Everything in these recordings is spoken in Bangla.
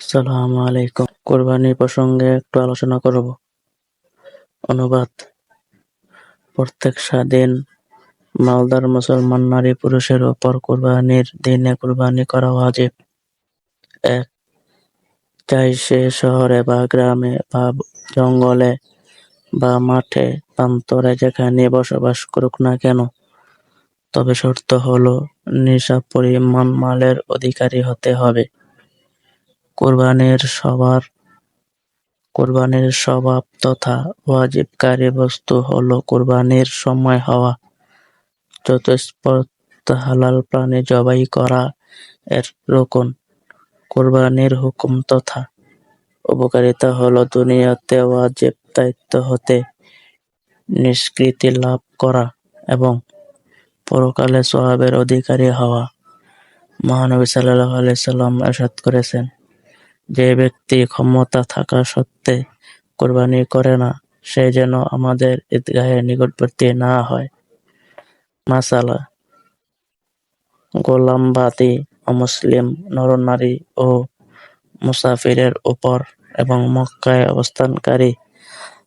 আসসালামু আলাইকুম। কোরবানি প্রসঙ্গে একটু আলোচনা করব। অনুবাদ। প্রত্যেক স্বাধীন মালদার মুসলমান নারী পুরুষের ওপর কোরবানির দিনে কোরবানি করা ওয়াজিব। এক চাই সে শহরে বা গ্রামে বা জঙ্গলে বা মাঠে প্রান্তরে যেখানে বসবাস করুক না কেন, তবে শর্ত হলো নিসাব পরিমাণ মালের অধিকারী হতে হবে। কোরবানির সবার, কোরবানির স্বভাব তথা ওয়াজিবকারী বস্তু হলো কোরবানির সময় হওয়া। চতুষ্পদ হালাল প্রাণী জবাই করা এর রুকন। কোরবানির হুকুম তথা উপকারিতা হলো দুনিয়াতে ওয়াজিব দায়িত্ব হতে নিষ্কৃতি লাভ করা এবং পরকালে সওয়াবের অধিকারী হওয়া। মহানবী সাল্লাল্লাহু আলাইহি সাল্লাম ইরশাদ করেছেন যে ব্যক্তি ক্ষমতা থাকা সত্ত্বে কোরবানি করে না, সে যেন আমাদের ঈদগাহের নিকটবর্তী না হয়। মাসালা গোলামবাদী অমুসলিম, নরনারী ও মুসাফিরের উপর এবং মক্কায় অবস্থানকারী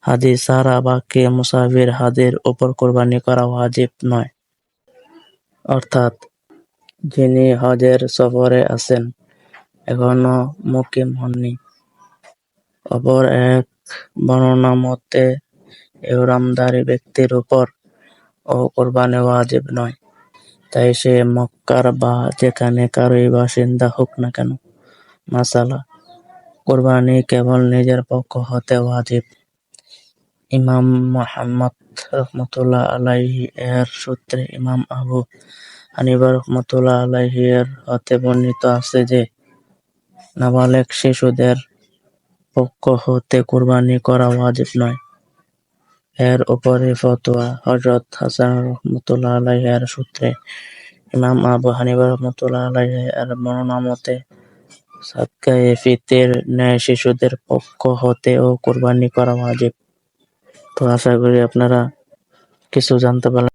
হাজি ছাড়া বাকি মুসাফির হাজির উপর কোরবানি করা ওয়াজিব নয়। অর্থাৎ, যিনি হজের সফরে আছেন এখনও মুকিম হননি। অপর এক বর্ণনা মতে ইহরামধারী ব্যক্তির উপর ও কোরবানি ওয়াজিব নয়। তাই সে মক্কার বা যেখানে কারই বাসিন্দা হোক না কেন, মাসালা, কোরবানি কেবল নিজের পক্ষ হতে ওয়াজিব। ইমাম মুহাম্মদ রহমতুল্লাহ আলাইহি এর সূত্রে ইমাম আবু হানিফা রহমতুল্লাহ আলাইহি এর হতে বর্ণিত আছে যে নাবালেগ শিশুদের পক্ষ হতে কোরবানি করা ওয়াজিব নয়। এর উপরে ফতোয়া। হযরত হাসান রহমতুল্লাহ আলাইহি এর সূত্রে ইমাম আবু হানিফা রহমতুল্লাহ আলাইহি এর বর্ণনা মতে সাদকায়ে ফিতর ন্যায় শিশুদের পক্ষ হতেও কোরবানি করা ওয়াজিব। তো আশা করি আপনারা কিছু জানতে পারলেন।